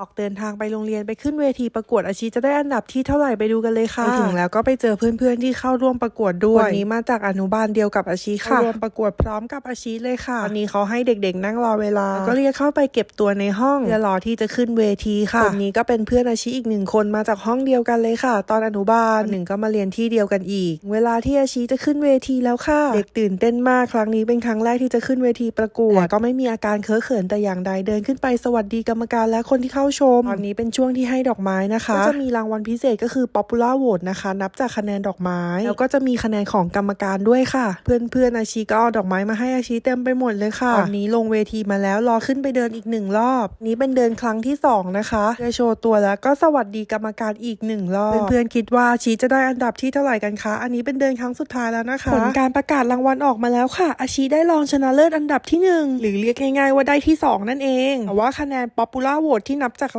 ออกเดินทางไปโรงเรียนไปขึ้นเวทีประกวดอาชีจะได้อันดับที่เท่าไหร่ไปดูกันเลยค่ะไปถึงแล้วก็ไปเจอเพื่อนๆที่เข้าร่วมประกวดด้วยวันนี้มาจากอนุบาลเดียวกับอาชีค่ะร่วมประกวดพร้อมกับอาชีเลยค่ะวันนี้เขาให้เด็กๆ นั่งรอเวลาแล้วก็เรียกเข้าไปเก็บตัวในห้องเพื่อรอที่จะขึ้นเวทีค่ะคนนี้ก็เป็นเพื่อนอาชีอีกหนึ่งคนมาจากห้องเดียวกันเลยค่ะ ตอนอนุบาลหนึ่งก็มาเรียนที่เดียวกันอีก เวลาที่อาชีจะขึ้นเวทีแล้วค่ะ เด็กตื่นเต้นมากครั้งนี้เป็นครั้งแรกที่จะขึ้นเวทีประกวดแต่ก็ไม่มีอาการเคอะเขินแต่อย่างใดเดินขึ้นไปสวัสดีกรรมการและคนที่เข้าชม ตอนนี้เป็นช่วงที่ให้ดอกไม้นะคะก็จะมีรางวัลพิเศษก็คือ Popular Vote นะคะ นับจากคะแนนดอกไม้ แล้วก็จะมีคะแนนของกรรมการด้วยค่ะ เพื่อนๆอาชีก็เอาดอกไม้มาให้อาชีเต็มไปหมดเลยค่ะตอนนี้ลงเวทีมาแล้วรอขึ้นไปเดินอีกหนึ่งรอบ นี้เป็นเดินครั้งที่สองนะคะเพื่อโชว์ตัวแล้วก็สวัสดีกรรมการอีกหนึ่งรอบเพื่อนๆคิดว่าอาชีจะได้อันดับที่เท่าไหร่กันคะ อันนี้เป็นเดินครั้งสุดท้ายแล้วนะคะผลการประกาศรางวัลออกมาแล้วค่ะ อาชีได้รองชนะเลิศอันดับที่หนึ่งหรือเรียกง่ายๆว่าได้ที่สองนั่นเองแต่ว่าคะแนน Popular Vote ที่นับ